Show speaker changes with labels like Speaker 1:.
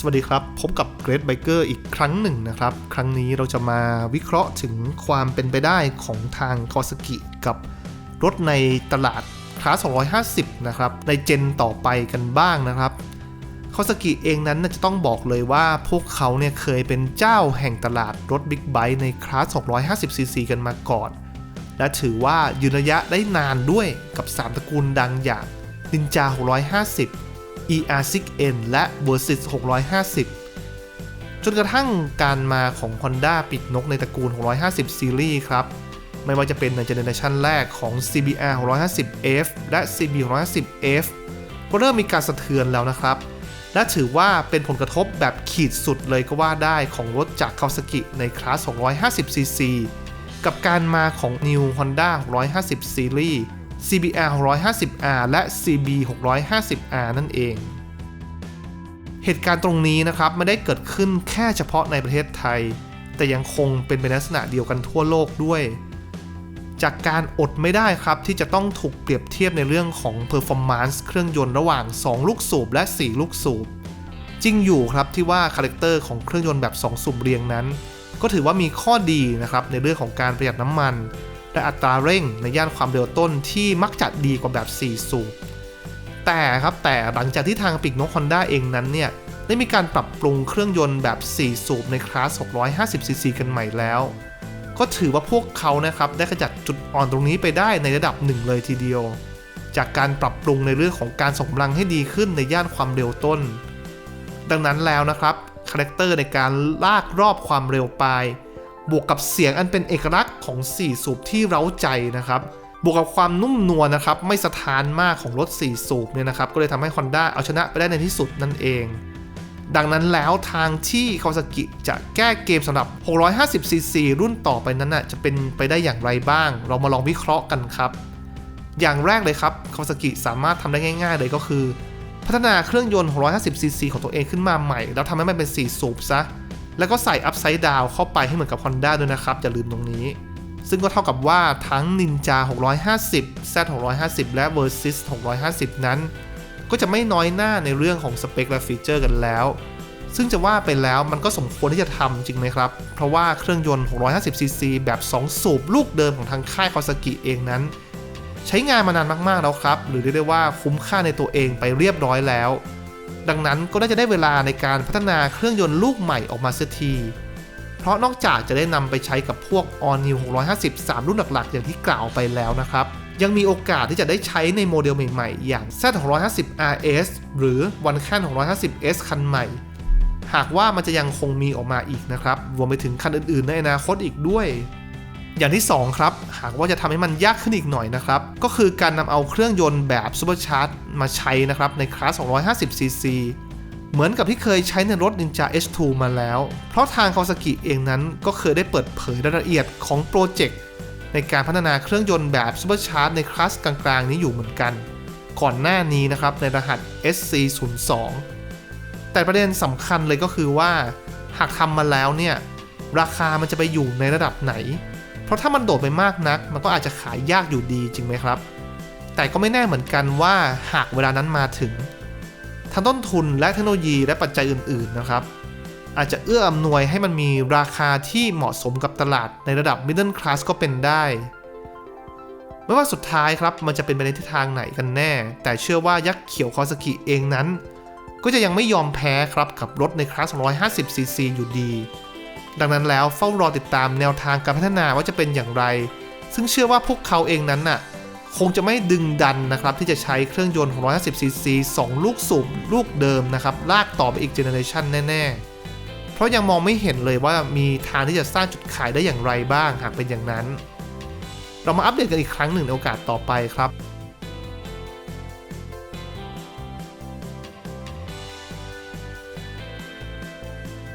Speaker 1: สวัสดีครับ พบกับ Great Biker อีกครั้งหนึ่งนะครับ ครั้งนี้เราจะมาวิเคราะห์ถึงความเป็นไปได้ของทางคอสกิกับรถในตลาดคลาส 250 นะครับ ในเจนต่อไปกันบ้างนะครับคอสกิเองนั้นจะต้องบอกเลยว่าพวกเขาเนี่ยเคยเป็นเจ้าแห่งตลาดรถบิ๊กไบค์ในคลาส 250cc กันมาก่อน และถือว่ายืนระยะได้นานด้วยกับ 3 ตระกูลดังอย่าง Ninja 650 ER6N และ Versys 650 จนกระทั่งการมาของ Honda ปิดนกในตระกูล 650 ซีรีส์ครับ ไม่ว่าจะเป็นในเจเนอเรชันแรกของ CBR 650F และ CB 650F ก็เริ่มมีการสะเทือนแล้วนะครับ และถือว่าเป็นผลกระทบแบบขีดสุดเลยก็ว่าได้ของรถจากคาวสกิในคลาส 250cc กับการมาของ New Honda 650 Series CBR 650R และ CB 650R นั่นเอง เหตุการณ์ตรงนี้นะครับไม่ได้เกิดขึ้นแค่เฉพาะในประเทศไทย แต่ยังคงเป็นไปในลักษณะเดียวกันทั่วโลกด้วย จากการอดไม่ได้ครับที่จะต้องถูกเปรียบเทียบในเรื่องของ performance เครื่องยนต์ระหว่าง 2 ลูกสูบและ 4 ลูกสูบจริงอยู่ครับที่ว่าคาแรคเตอร์ของเครื่องยนต์แบบ 2 สูบเรียงนั้น ก็ถือว่ามีข้อดีนะครับในเรื่องของการประหยัดน้ำมัน และอัตราเร่งในย่านความเร็วต้นที่มักจะดีกว่าแบบ 4 สูบ แต่ครับแต่หลังจากที่ทางปีกนกฮอนด้าเองนั้นเนี่ยได้มีการปรับปรุงเครื่องยนต์แบบ 4 สูบในคลาส 650cc กันใหม่แล้ว ก็ถือว่าพวกเขานะครับได้ขจัดจุดอ่อนตรงนี้ไปได้ในระดับหนึ่งเลยทีเดียว จากการปรับปรุงในเรื่องของการส่งกำลังให้ดีขึ้นในย่านความเร็วต้น ดังนั้นแล้วนะครับคาแรคเตอร์ในการลากรอบความเร็วปลาย บวกกับเสียงอันเป็นเอกลักษณ์ของ4สูบที่เร้าใจนะครับบวกกับความนุ่มนวลนะครับไม่สะทานมากของรถ 4 สูบเนี่ยนะครับก็เลยทำให้ Honda เอาชนะไปได้ในที่สุดนั่นเอง ดังนั้นแล้วทางที่คาวาซากิจะแก้เกมสำหรับ 650cc รุ่นต่อไปนั้นน่ะจะเป็นไปได้อย่างไรบ้าง เรามาลองวิเคราะห์กันครับ อย่างแรกเลยครับคาวาซากิสามารถทำได้ง่าย ๆ เลยก็คือ พัฒนาเครื่องยนต์ 650cc ของตัวเองขึ้นมาใหม่ แล้วทำให้มันเป็น 4 สูบซะ แล้วก็ใส่ Upside Down เข้าไปให้เหมือนกับ Honda ด้วยนะครับ อย่าลืมตรงนี้ ซึ่งก็เท่ากับว่าทั้ง Ninja 650 Z 650 และ Versys 650 นั้น ก็จะไม่น้อยหน้าในเรื่องของสเปคและฟีเจอร์กันแล้ว ซึ่งจะว่าไปแล้วมันก็สมควรที่จะทำจริงไหมครับ เพราะว่าเครื่องยนต์ 650cc แบบ 2 สูบลูกเดิมของทางค่ายคาสกิเองนั้น ใช้งานมานานมากๆแล้วครับ หรือเรียกได้ว่าคุ้มค่าในตัวเองไปเรียบร้อยแล้ว ดังนั้นก็น่าจะได้เวลาในการพัฒนาเครื่องยนต์ลูกใหม่ออกมาเสียที เพราะนอกจากจะได้นำไปใช้กับพวก All New 650 3 รุ่นหลักๆ อย่างที่กล่าวไปแล้วนะครับ ยังมีโอกาสที่จะได้ใช้ในโมเดลใหม่ๆ อย่าง Z 650 RS หรือ One Can 650 S คันใหม่ หากว่ามันจะยังคงมีออกมาอีกนะครับ รวมไปถึงคันอื่นๆ ในอนาคตอีกด้วย อย่างที่ 2 ครับ หากว่าจะทำให้มันยากขึ้นอีกหน่อยนะครับ ก็คือการนำเอาเครื่องยนต์แบบซูเปอร์ชาร์จมาใช้นะครับในคลาส 250cc เหมือนกับที่เคยใช้ในรถ Ninja H2 มาแล้ว เพราะทางคาวาซากิเองนั้นก็เคยได้เปิดเผยรายละเอียดของโปรเจกต์ในการพัฒนาเครื่องยนต์แบบซูเปอร์ชาร์จในคลาสกลางๆ นี้อยู่เหมือนกัน ก่อนหน้านี้นะครับในรหัส SC02 แต่ประเด็นสำคัญเลยก็คือว่า หากทำมาแล้วเนี่ย ราคามันจะไปอยู่ในระดับไหน เพราะถ้ามันโดดไปมากนัก มันก็อาจจะขายยากอยู่ดีจริงไหมครับ แต่ก็ไม่แน่เหมือนกันว่าหากเวลานั้นมาถึงทั้งต้นทุนและเทคโนโลยีและปัจจัยอื่น ๆนะครับ อาจจะเอื้ออำนวยให้มันมีราคาที่เหมาะสมกับตลาดในระดับ middle class ก็เป็นได้ไม่ว่าสุดท้ายครับมันจะเป็นไปในทิศทางไหนกันแน่ แต่เชื่อว่ายักษ์เขียวคอสกิเองนั้น ก็จะยังไม่ยอมแพ้ครับกับรถในคลาส 150cc อยู่ดี ดังนั้นแล้วเฝ้ารอติดตามแนวทางการพัฒนาว่าจะเป็นอย่างไร ซึ่งเชื่อว่าพวกเขาเองนั้นน่ะคงจะไม่ดึงดันนะครับที่จะใช้เครื่องยนต์ของ 150cc 2 ลูกสูบลูกเดิมนะครับลากต่อไปอีกเจเนอเรชันแน่ ๆ เพราะยังมองไม่เห็นเลยว่ามีทางที่จะสร้างจุดขายได้อย่างไรบ้างหากเป็นอย่างนั้น เรามาอัปเดตกันอีกครั้งหนึ่งในโอกาสต่อไปครับ